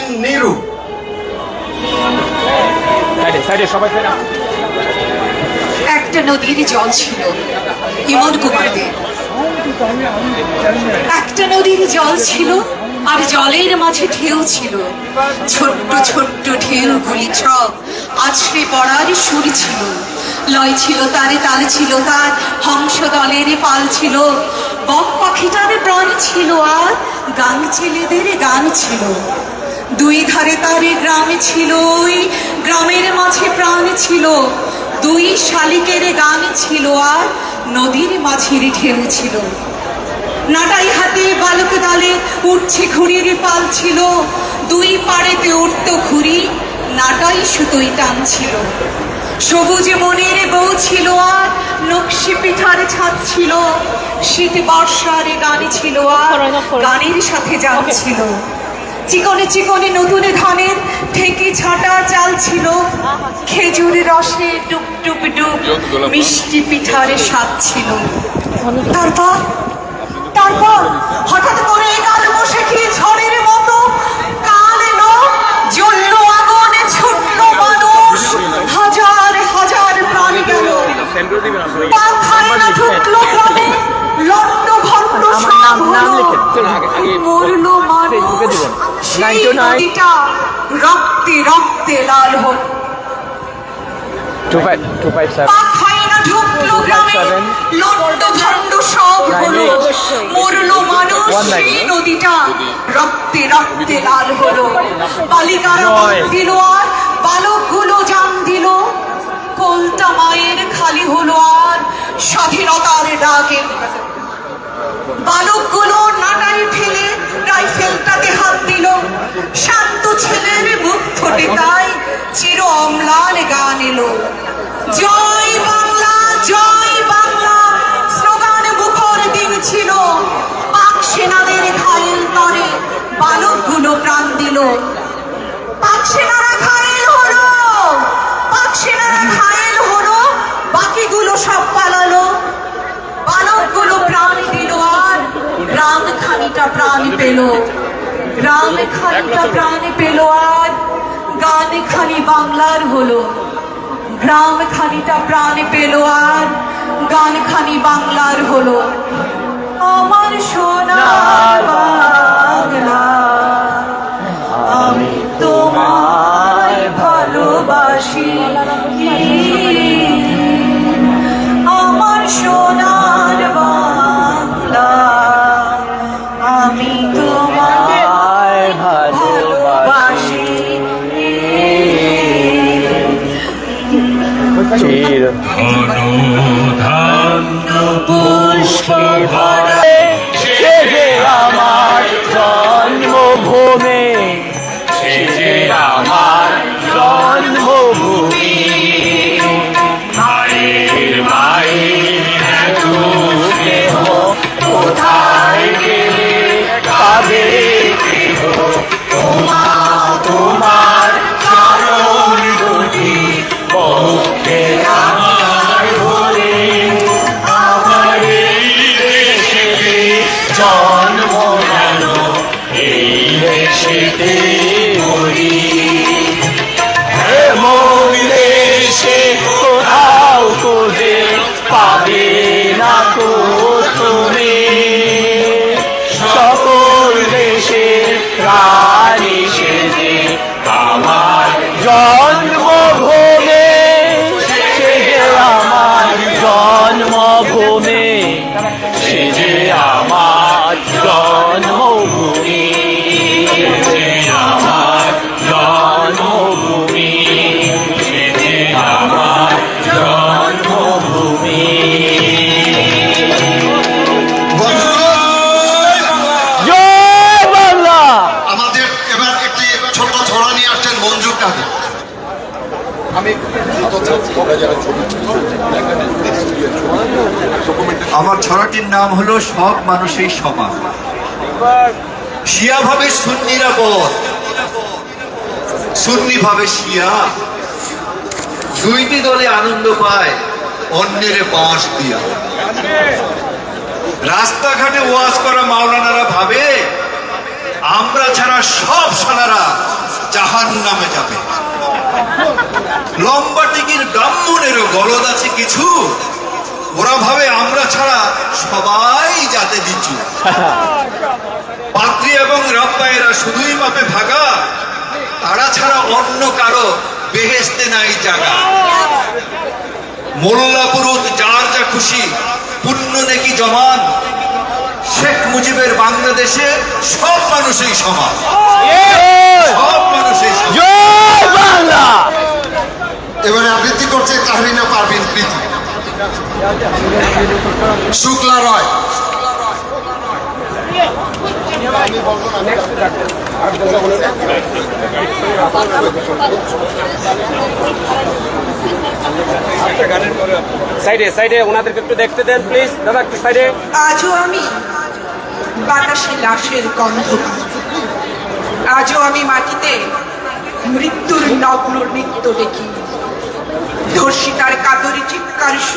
নিরু। একটা নদীর জল ছিল কুমারদের। একটা নদীর জল ছিল আর জলের মাঝে ঢেউ ছিল। ছোট্ট ছোট্ট ঢেউ ঢেউগুলি সব আছড়ে পড়ার সুর ছিল। লয় ছিল তারে তাল ছিল তার হংস দলের পাল ছিল। বক পাখিটার প্রাণ ছিল আর গান ছেলেদের গান ছিল। দুই ধারে তারে গ্রামে ছিল ওই গ্রামের মাঝে প্রাণ ছিল। দুই শালিকের গান ছিল আর নদীর মাঝের ঢেউ ছিল। নাটাই হাতে বালক দালে উঠছে ঘুড়ির পাল ছিল। দুই পাড়েতে উঠত ঘুড়ি নাটাই সুতোই টানছিল সবুজ মনের বউ ছিল আর নকশি পিঠার ছাদ ছিল। শীত বর্ষার গান ছিল আর গানের সাথে যান ছিল। চিকনে চিকনে নতুন ধানের ঠেকি ছাটা চাল ছিল। খেজুর রসে টুপ টুপ ডুব মিষ্টি পিঠার স্বাদ ছিল। তারপর তারপর হঠাৎ করে কাল বসে খেয়ে ঝড়ের মতো? কাল এলো, জ্বললো আগুনে, ছুটলো মানুষ। হাজার হাজার প্রাণ গেল। ঢুকলো গ্রামে লন্ড ভন্ড সব হলো মরলো মানুষ সেই নদীটা রক্তে রক্তে লাল? নদীটা রক্তে রক্তে লাল হলো। বালিকারা. দিল আর বালকগুলো জান দিল। কোলটা মায়ের খালি হলো আর স্বাধীনতার ডাকে। বালকগুলো নাটাই ফেলে রাইফেলটাতে হাত দিল। শান্ত ছেলের মুখ ফোটে তাই চির অম্লান গান এলো। জয় বাংলা জয় বাংলা, স্লোগান মুখর দিন ছিল। পাক সেনাদের ঘায়েল তরে বালকগুলো প্রাণ দিল। পাক সেনারা ঘায়েল হলো, পাক সেনারা ঘায়েল হলো, বাকিগুলো সব খানিটা প্রাণ পেল গ্রাম খানিটা প্রাণ পেল আর গান খানি বাংলার হলো গ্রাম খানিটা প্রাণ পেল আর গান খানি বাংলার হলো আমার সোনার বাংলা আমি তোমায় ভালোবাসি আমার সোনার অনুধান্য পুষ্প সে জন্মভূমি সে যে আমার জন্মভূমি সে যে আমার জন্মভূমি আমার জন্মভূমি আমার জন্মভূমি। আমাদের এবার একটি ছোট ছড়া নিয়ে আসছেন মঞ্জুর কাদের। আমার ছড়াটির নাম হলো সব মানুষই সমান। শিয়া ভাবে সুন্নিরা পথ সুন্নি ভাবে শিয়া। দুইটি দলে আনন্দ পায়, অন্যের বাঁশ দিয়া। রাস্তাঘাটে ওয়াজ করা মাওলানারা ভাবে, আমরা ছাড়া সব সালারা জাহান নামে যাবে। লম্বা টিকির ব্রাহ্মণেরও গলদ আছে কিছু। ওরা ভাবে আমরা ছাড়া সবাই যাতে দিচ্ছু পাত্রী এবং রব্বাইরা শুধুই মাপে ভাগা। তারা ছাড়া অন্য কারও বেহেস্তে নাই জাগা। মোল্লা পুরুত যার যা খুশি পুণ্য নেকি জমান। শেখ মুজিবের বাংলাদেশে সব মানুষই সমান। সব মানুষই সমান। এবারে আবৃত্তি করছে তাহরিনা পারভিন প্রীতি শুক্লা রয়। সাইডে সাইডে ওনাদেরকে একটু দেখতে দেন প্লিজ দাদা একটু সাইডে। আজও আমি বাতাসে লাশের গন্ধ আজও আমি মাটিতে মৃত্যুর নগ্ন নৃত্য দেখি। ধর্ষিতার কাতরি চিৎকার শুনে